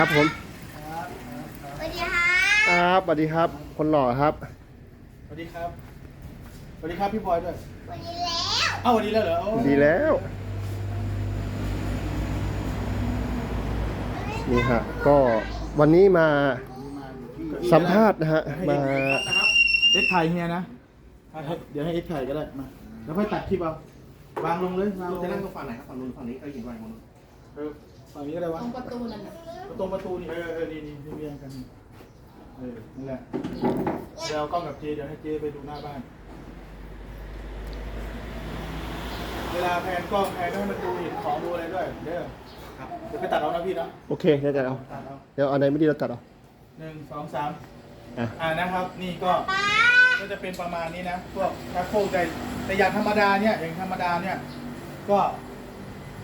ครับผมสวัสดีค่ะครับสวัสดีครับ คนหล่อครับสวัสดีครับ สวัสดีครับพี่บอยด้วย วันนี้แล้วเอ้าสวัสดีแล้วเหรอโอ้ดีแล้ว นี่ฮะ ก็วันนี้มาสัมภาษณ์นะฮะ มานะครับเอ็กถ่ายเฮียนะอะให้เดี๋ยวให้เอ็กถ่ายก็ได้ มา แล้วค่อยตัดคลิปเอา วางลงเลยวางลงจะนั่งตรงฝั่งไหนครับฝั่งนู้นฝั่งนี้เอ้ยเห็นว่าฝั่งนู้นเออฝั่งนี้ก็ได้วะ ตรงประตูนั่นน่ะ ตรงประตูนี่เออเออนี่นี่เรียงกันนี่เออนี่แหละเดี๋ยวเอากล้องกับเจเดี๋ยวให้เจไปดูหน้าบ้าน เวลาแพนกล้องแพนก็ให้มันดูเห็นของดูอะไรด้วยเด้อครับเดี๋ยวไปตัดเอานะพี่เนาะโอเคเดี๋ยวจะเอาตัดเอาเดี๋ยวเอาไหนไม่ดีเราตัดเอาหนึ่งสองสามอะอ่านะครับ นี่ก็ก็จะเป็นประมาณนี้นะพวกชักโครกแต่แต่อย่างธรรมดาเนี่ยอย่างธรรมดาเนี่ย ก็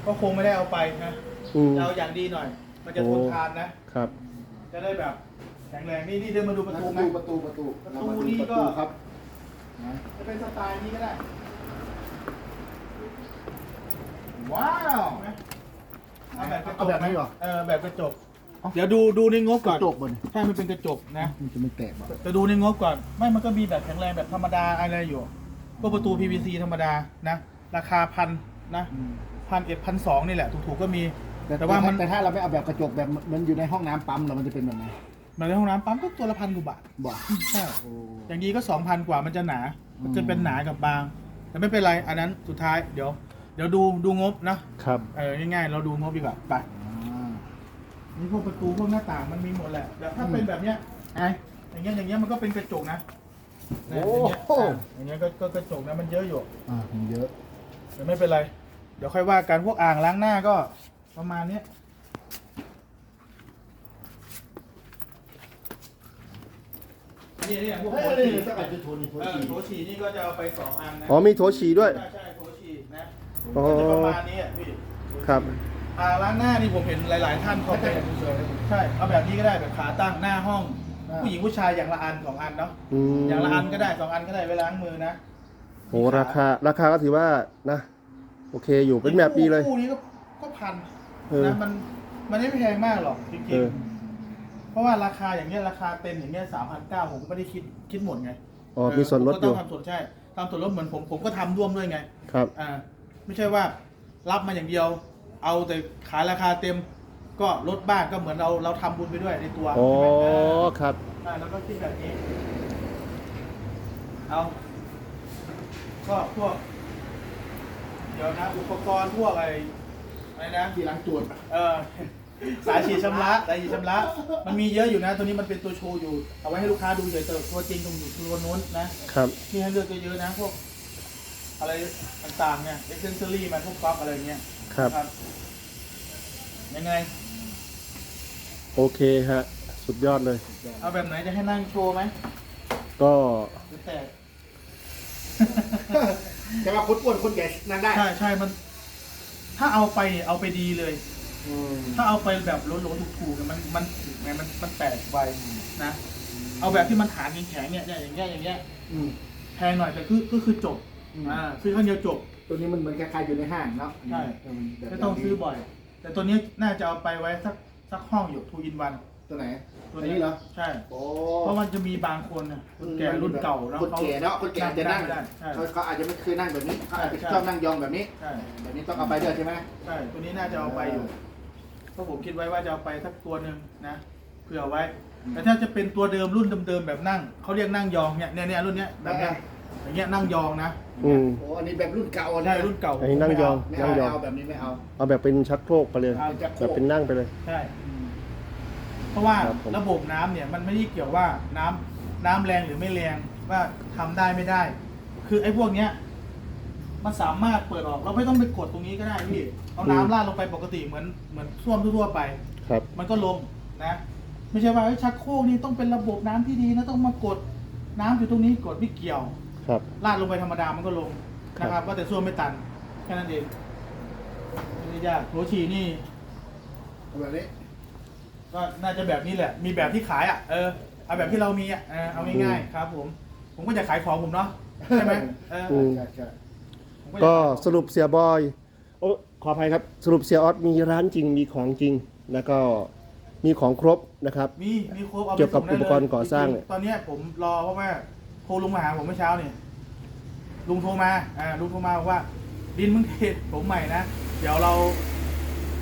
ก็คงไม่ได้เอาไปนะอืมจะเอาอย่างดีหน่อย มันจะทนโอ้ทานนะ ครับ จะได้แบบแข็งแรงนี่นี่เดินมาดูประตูไหม ประตูประตูประเราตูมาดูนี่ประก็ตูครับจะเป็นสไตล์นี้ก็ได้ ว้าวเอาแบบกระจกเอาแบบนี้เหรอ เออแบบกระจก เดี๋ยวดูดูในงบก่อนจบมันใช่มันเป็นกระจกนะ มันจะไม่แตกบ่จะดูในงบก่อน ไม่มันก็มีแบบแข็งแรงแบบธรรมดาอะไรอยู่พวกประตู PVC ธรรมดานะ ราคาพันนะพันเอ็ดพันสองนี่แหละ ถูกๆก็มี แต่แต่ว่ามันแต่ถ้าเราไม่เอาแบบกระจกแบบมันอยู่ในห้องน้ำปั๊มเรามันจะเป็นแบบไหนมันในห้องน้ำปั๊มก็ตัวละพันกว่าบาทบ่ใช่อย่างดีก็สองพันกว่ามันจะหนา มันจะเป็นหนากับบาง แต่ไม่เป็นไร อันนั้นสุดท้ายเดี๋ยว เดี๋ยวดูดูงบนะครับ เออง่ายๆ เราดูงบดีกว่าไปนี่พวกประตูพวกหน้าต่างมันมีหมดแหละแบบถ้าเป็นแบบเนี้ยไอ้อย่างเงี้ยอย่างเงี้ยมันก็เป็นกระจกนะโอ้เนี่ยโห อย่างเงี้ยอะอย่างเงี้ยก็ก็กระจกนะมันเยอะอยู่อ่ามันเยอะ แต่ไม่เป็นไร เดี๋ยวค่อยว่ากันพวกอ่างล้างหน้าก็ ประมาณเนี้ยนี่นี่พวกเฮ้ยโถเฮ้ยฉี่สักอาจจะโทนนี่โทเอนอสีโถฉี่นี่ก็จะเอาไปสองอันนะอ๋อมีโถฉี่ด้วย ใช่ใช่โถฉี่นะอ๋อ ก็จะประมาณนี้อะพี่ครับ อ่างล้างหน้านี่ผมเห็นหลาย ๆ ท่านเขาเขาเป็จะนสวยๆนะใช่เอาแบบนี้ก็ได้แบบขาตั้งหน้าห้องอ่าผู้หญิงผู้ชายอย่างละอันสองอันเนาะอืม อย่างละอันก็ได้สองอันก็ได้ไว้ล้างมือนะโหราคาราคาก็ถือว่านะ โอเคอยู่เป็นแบบดีเลย คู่นี้ก็ก็พัน เออ นะมันมันไม่แพงมากหรอกจริเองอ ๆเพราะว่าราคาอย่างเงี้ยราคาเต็มอย่างเงี้ยสามพันเก้าผมก็ไม่ได้คิดคิดหมดไงอ๋อมีส่วนลดผมอก็ต้อยู่งทำส่วนใช่ทำส่วนลดเหมือนผมผมก็ทำร่วมด้วยไง ครับ อ่าไม่ใช่ว่ารับมาอย่างเดียว เอาแต่ขายราคาเต็ม ก็ลดบ้างก็เหมือนเราเราทำบุญไปด้วยในตัวอ๋อ ใช่ไหมเออครับใช่แล้วก็คิดแบบนี้ เอาก็พวก เดี๋ยวนะ อุปกรณ์พวกอะไร อะไรนะที่ล้างจวนเออสายฉีดชำระสายฉีดชำระมันมีเยอะอยู่นะ ตัวนี้มันเป็นตัวโชว์อยู่ เอาไว้ให้ลูกค้าดูเฉยๆแต่ตัวจริงตรงอยู่ตัวนู้นนะครับมีให้เลือกเยอะๆนะพวกอะไรต่างๆเนี่ยเอ็กเซนเซอรี่มันพวกก๊อกอะไรเงี้ยครับ ยังไง โอเคฮะ สุดยอดเลย เอาแบบไหนจะให้นั่งโชว์ไหม ก็หรือแต่แต่ว่าคนอ้วนคนใหญ่นั่งได้ ใช่ใช่มัน ถ้าเอาไปเนี่ยเอาไปดีเลย อืมถ้าเอาไปแบบโหลๆถูกๆเนี่ยมันมันถึกไงมันมันแตกไวนะ เอาแบบที่มันฐานแข็งๆเนี่ยเนี่ยอย่างเงี้ยอย่างเงี้ยอืม แพงหน่อยแต่คือก็คือจบอืม อ่าซื้อครั้งเดียวจบ ตัวนี้มันเหมือนคล้ายๆอยู่ในห้างเนาะใช่ เออแบบไม่ต้องซื้อบ่อย แต่ตัวนี้น่าจะเอาไปไว้สักสักห้องอยู่ทูอินวัน ตัวไหนตัวอันนี้เหรอใช่ โอ้เพราะมันจะมีบางคนน่ะคนแก่รุ่นเก่าแล้วคนแก่เนาะคนแก่จะนั่งไม่ได้ใช่เขาเขาอาจจะไม่เคยนั่งแบบนี้เขาอาจจะใช่ ชอบนั่งยองแบบนี้ใช่แบบนี้ต้องเอาไปด้วยใช่ไหมใช่ตัวนี้น่าจะเอาไปอยู่เพราะผมคิดไว้ว่าจะเอาไปสักตัวหนึ่งนะเผื่อไว้แต่ถ้าจะเป็นตัวเดิมรุ่นเดิมๆแบบนั่งเขาเรียกนั่งยองเนี่ยเนี่ยเนี่ยรุ่นเนี้ยแบบเนี้ยอย่างเงี้ยนั่งยองนะอืม โอ้อันนี้แบบรุ่นเก่าใช่รุ่นเก่าอันนี้นั่งยอง ไม่นั่เอางยองเอาแบบนี้ไม่เอา เอาแบบเป็นชักโครกไปเลย ครับ แบบเป็นนั่งไปเลย ใช่ เพราะว่าครับผม ระบบน้ำเนี่ยมันไม่ได้เกี่ยวว่าน้ำน้ำแรงหรือไม่แรงว่าทำได้ไม่ได้ คือไอ้พวกเนี้ยมันสามารถเปิดออกเราไม่ต้องไปกดตรงนี้ก็ได้พี่เอาน้ำราดลงไปปกติเหมือนเหมือนส้วมทั่วๆไป ครับ มันก็ลงนะ ไม่ใช่ว่าเอ้ยชักโครกนี่ต้องเป็นระบบน้ำที่ดีนะต้องมากดน้ำอยู่ตรงนี้กดไม่เกี่ยว ครับ ลาดลงไปธรรมดามันก็ลงนะครับว่าแต่ส้วมไม่ตันแค่นั้นเองไม่ได้ยากโถฉี่นี่เอาแบบนี้ ก็น่าจะแบบนี้แหละ มีแบบที่ขายอะ เออ เอาแบบที่เรามีอะเออเอาง่ายๆครับ ผม ผมก็จะขายของผมเนาะ ใช่ไหมเอออืม ใช่ใช่ผมอยาก็ขายสรุปเสียบอยโอ้ขออภัยครับ สรุปเสียออสมีร้านจริงมีของจริง แล้วก็มีของครบนะครับ มี มีครบ เอาไปเกี่ยวกับส่งได้อุปกรณ์ก่อสร้างเนี่ยจๆตอนเนี้ยผมรอเพราะว่าโทรลุงมาหาผมเมื่อเช้าเนี่ยลุงโทรมา อ่า ลุงโทรมาบอกว่า ดินมึงเทผมใหม่นะ เดี๋ยวเรา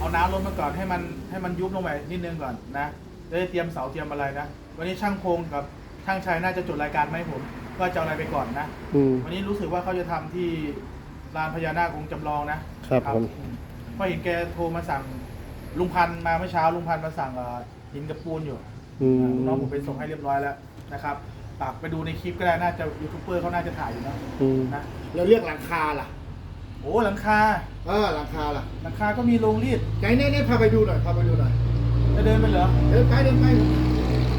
เอาน้ำลดมาก่อนให้มันให้มันยุบลงไปนิดนึงก่อนนะจะได้เตรียมเสาเตรียมอะไรนะวันนี้ช่างพงกับช่างชัยน่าจะจดรายการมาให้ผมว่าจะเอาอะไรไปก่อนนะ อืม วันนี้รู้สึกว่าเขาจะทำที่ลานพญานาคองค์จำลองนะครับผมเพราะเห็นแกโทรมาสั่งลุงพันธุ์มาเมื่อเช้าลุงพันธุ์มาสั่งเอ่อหินกับปูนอยู่อืมน้องผมไปส่งให้เรียบร้อยแล้วนะครับฝากไปดูในคลิปก็ได้น่าจะยูทูบเบอร์เขาน่าจะถ่ายอยู่นะอืมนะแล้วเรื่องหลังคาล่ะ โอ้หลังคาเออหลังคาล่ะหลังคาก็มีโรงรีดไหนไหนไหนพาไปดูหน่อยพาไปดูหน่อยจะเดินไปเหรอเดินไปเดินไป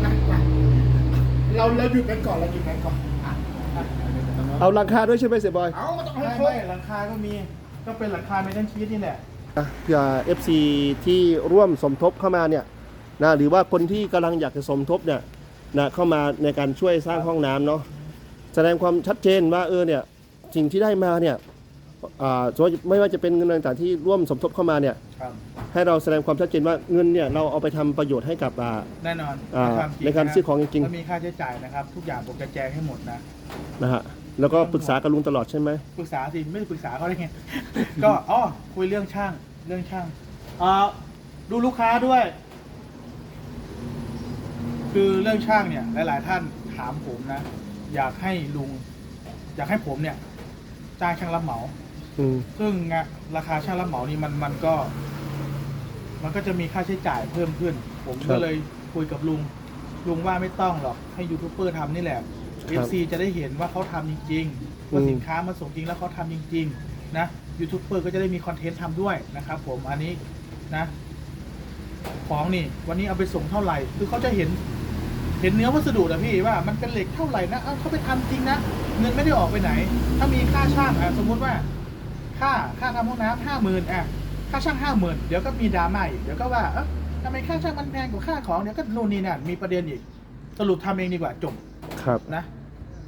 ไปไปเราเราหยุดกันก่อนเราหยุดกันก่อนอะเอาราคาด้วยใช่ไหมเสียบอยเอามาต้องให้ไม่ครบ ไม่หลังคาก็มี ก็เป็นหลังคาเมทัลชีสนี่แหละอะเผื่อ FC ที่ร่วมสมทบเข้ามาเนี่ยนะหรือว่าคนที่กำลังอยากจะสมทบเนี่ยนะเข้ามาในการช่วยสร้างห้องน้ำเนาะแสดงความชัดเจนว่าเออเนี่ยสิ่งที่ได้มาเนี่ยอ่าสมมติ ไม่ว่าจะเป็นเงินต่างๆที่ร่วมสมทบเข้ามาเนี่ยครับให้เราแสดงความชัดเจนว่าเงินเนี่ยเราเอาไปทำประโยชน์ให้กับอ่าแน่นอนอ่าความจงในการซื้อของจริงๆแล้วมีค่าใช้จ่ายนะครับ ทุกอย่างผมจะแจงให้หมดนะนะฮะแล้วก็ปรึกษากับลุงตลอดใช่ไหมปรึกษาสิไม่ได้ปรึกษาเขาได้ไงก็อ๋อคุยเรื่องช่างเรื่องช่างอ่าดูลูกค้าด้วย คือเรื่องช่างเนี่ย หลาย ๆ ท่านถามผมนะ อยากให้ลุง อยากให้ผมเนี่ยจ้างช่างรับเหมา อืม ซึ่งงะราคาช่างรับเหมานี่มันมันก็ มันก็จะมีค่าใช้จ่ายเพิ่มขึ้น ผมครัก็บเลยคุยกับลุง ลุงว่าไม่ต้องหรอก ให้ยูทูบเบอร์ทำนี่แหละ ครับ FC จะได้เห็นว่าเขาทำจริงๆว่าสินค้ามาส่งจริงแล้วเขาทำจริง ๆ นะยูทูบเบอร์ก็จะได้มีคอนเทนต์ทำด้วยนะครับผมอันนี้นะ ของนี่ วันนี้เอาไปส่งเท่าไหร่ คือเขาจะเห็น เห็นเนื้อวัสดุนะพี่ว่ามันเป็นเหล็กเท่าไหร่นะ เอ้าเขาไปทำจริงนะ เงินไม่ได้ออกไปไหน ถ้ามีค่าช่างอะสมมุติว่า ค่าค่าทำห้องน้ำห้าหมื่นอะค่าช่างห้าหมื่นเดี๋ยวก็มีดราม่าอีกเดี๋ยวก็ว่าเอ๊ะทำไมค่าช่างมันแพงกว่าค่าของเดี๋ยวก็นู่นนี่นั่นมีประเด็นอีกสรุปทำเองดีกว่าจบครับ นะ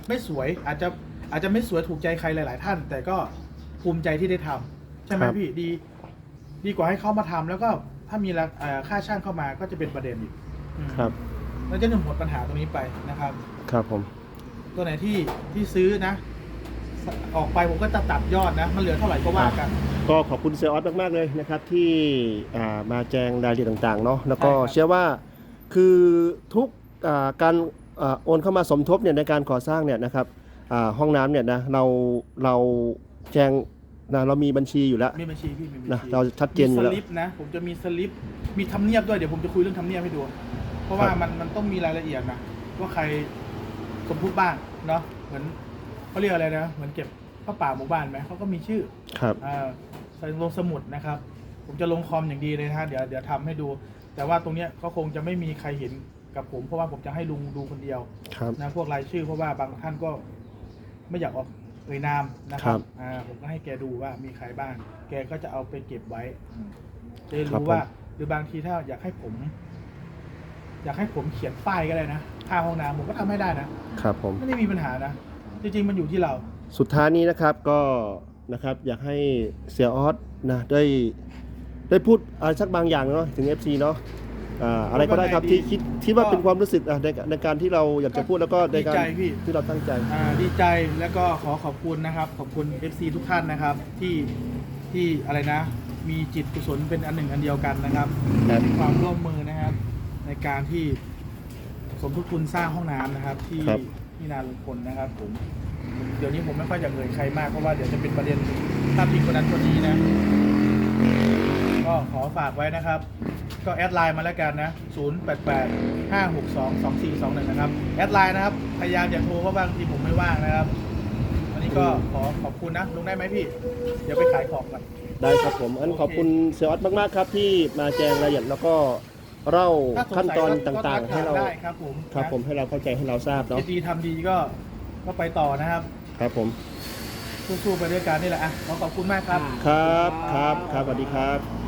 ไม่สวยอาจจะอาจจะไม่สวยถูกใจใครหลาย ๆ ท่าน แต่ก็ภูมิใจที่ได้ทำใช่ไหมครับ พี่ดี ดีกว่าให้เขามาทำแล้วก็ถ้ามีราเอ่อค่าช่างเข้ามาก็จะเป็นประเด็นอีกอืม ครับแล้วจะหนึ่งหมดปัญหาตรงนี้ไปนะครับ ครับผม ตัวไหนที่ที่ซื้อนะ ออกไปผมก็จะตัดยอดนะ มันเหลือเท่าไหร่ก็ว่ากัน ก็ขอบคุณเซออสมากๆเลยนะครับ ที่อ่ามาแจงรายละเอียดต่างๆเนาะแล้วก็ใช่ครับเชื่อว่าคือทุกอ่าการอ่าโอนเข้ามาสมทบเนี่ยในการก่อสร้างเนี่ยนะครับอ่าห้องน้ำเนี่ยนะเราเราแจงนะเรามีบัญชีอยู่แล้วมีบัญชีพี่มีบัญนะชีเราชัดเจนอยู่มีแล้วสลิปนะผมจะมีสลิปมีทำเนียบด้วยเดี๋ยวผมจะคุยเรื่องทำเนียบให้ดู เพราะว่าครับมันมันต้องมีรายละเอียดนะว่าใครสมพูดบ้างเนาะเหมือน เขาเรียกอะไรนะเหมือนเก็บผ้าป่าหมู่บ้านไหมเขาก็มีชื่อครับ อ่าใส่ลงสมุดนะครับ ผมจะลงคอมอย่างดีเลยนะฮะเดี๋ยวเดี๋ยวทำให้ดู แต่ว่าตรงเนี้ยก็คงจะไม่มีใครเห็นกับผมเพราะว่าผมจะให้ลุงดูคนเดียว ครับ นะพวกรายชื่อเพราะว่าบางท่านก็ไม่อยากออกเอ่ยนามนะคครัรับบอ่าผมก็ให้แกดูว่ามีใครบ้าง แกก็จะเอาไปเก็บไว้อืมจะได้ครับรู้ผมว่าหรือบางทีถ้าอยากให้ผม อยากให้ผมเขียนป้ายก็ได้นะค่าห้องน้ำผมก็ทำให้ได้นะครับผม ไม่ได้มีปัญหานะ จริงๆมันอยู่ที่เรา สุดท้ายนี้นะครับก็นะครับอยากให้เสียออสนะได้ได้พูดอะไรสักบางอย่างเนาะถึง FC เนาะอ่าอะไรก็ได้ครับที่คิดที่ว่าเป็นความรู้สึกอะในในการที่เราอยากจะพูดแล้วก็ในการดีใจพี่ ที่เราตั้งใจ อ่าดีใจแล้วก็ขอขอบคุณนะครับ ขอบคุณ FC ทุกท่านนะครับ ที่ที่อะไรนะ มีจิตกุศลเป็นอันหนึ่งอันเดียวกันนะครับครับ มีความร่วมมือนะครับ ในการที่สมทบทุนสร้างห้องน้ำนะครับ ที่ครับ ที่นาลุงพลนะครับผมเดี๋ยวนี้ผมไม่ค่อยอยากเอ่ยใครมากเพราะว่าเดี๋ยวจะเป็นประเด็นถ้าผิดคนนั้นคนนี้นะ ก็ขอฝากไว้นะครับ ก็แอดไลน์มาแล้วกันนะ 0 8 8 5 6 2 2 4 2 1 นะครับ แอดไลน์นะครับ พยายามอย่าโทรเพราะบางทีผมไม่ว่างนะครับวันนี้ก็ขอขอบคุณนะลงได้ไหมพี่ เดี๋ยวไปขายของก่อน ได้ครับผมอันโอเคขอบคุณเสียออสมากๆครับที่มาแจงรายละเอียดแล้วก็ เล่าถ้าสงสัยขั้นตอนก็ต่างก็ๆให้เราได้ครับผมครับนะผมให้เราเข้าใจให้เราทราบเนาะคิดดีทำดีก็ก็ไปต่อนะครับ ครับผม สู้ๆไปด้วยกันนี่แหละอะขอขอบคุณมากครับ ครับครับครับสวัสดีครับ